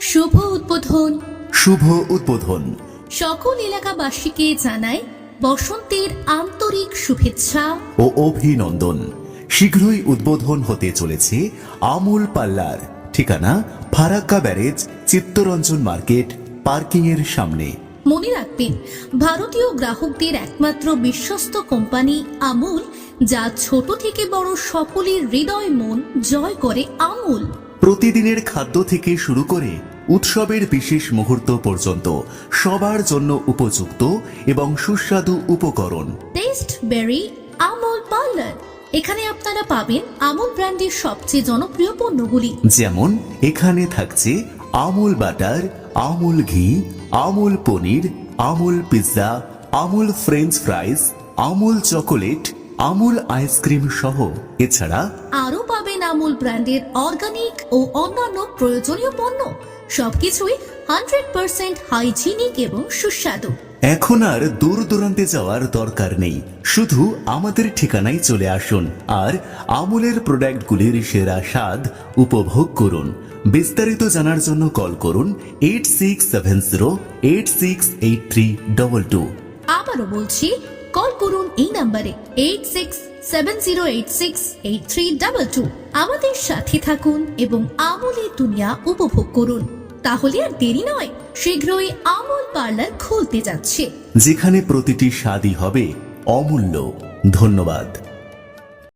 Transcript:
শুভ উদ্বোধন। শুভ উদ্বোধন। সকল এলাকাবাসীকে জানাই বসন্তের আন্তরিক শুভেচ্ছা। ও অভিনন্দন। শীঘ্রই উদ্বোধন হতে চলেছে আমুল পাল্লার। ঠিকানা Farakka barrage Chittaranjan market parking এর সামনে। মনে রাখবেন ভারতীয় গ্রাহকদের একমাত্র বিশ্বস্ত কোম্পানি আমুল যা ছোট থেকে বড় সকলের হৃদয় মন জয় করে আমুল। প্রতিদিনের খাদ্য থেকে শুরু করে উৎসবের বিশেষ মুহূর্ত পর্যন্ত সবার জন্য উপযুক্ত এবং সুস্বাদু উপকরণ। Taste berry Amul parlour. এখানে আপনারা পাবেন আমুল ব্র্যান্ডের সবচেয়ে জনপ্রিয় পণ্যগুলি। যেমন এখানে থাকছে আমুল বাটার আমুল ঘি Amul paneer Amul pizza Amul French fries Amul chocolate Amul ice cream সহ এছাড়া আরও পাবেন আমুল ব্র্যান্ডের অর্গানিক ও অন্যান্য প্রয়োজনীয় পণ্য। সবকিছুই হান্ড্রেড পার্সেন্ট হাইজিনিক এবং সুস্বাদু। এখন আর দূর দূরান্তে যাওয়ার দরকার নেই। শুধু আমাদের ঠিকানায় চলে আসুন আর আমুলের প্রোডাক্টগুলির সেরা স্বাদ উপভোগ করুন। বিস্তারিত জানার জন্য কল করুন eight six seven zero eight six eight three double two. আবারও বলছি কল করুন এই নাম্বারে eight six seven zero eight six eight three double two আমাদের সাথে থাকুন এবং আমলে দুনিয়া উপভোগ করুন। তাহলে আর দেরি নয়, শীঘ্রই আমল পার্লার খুলতে যাচ্ছে। যেখানে প্রতিটি স্বাদই হবে অমূল্য। ধন্যবাদ।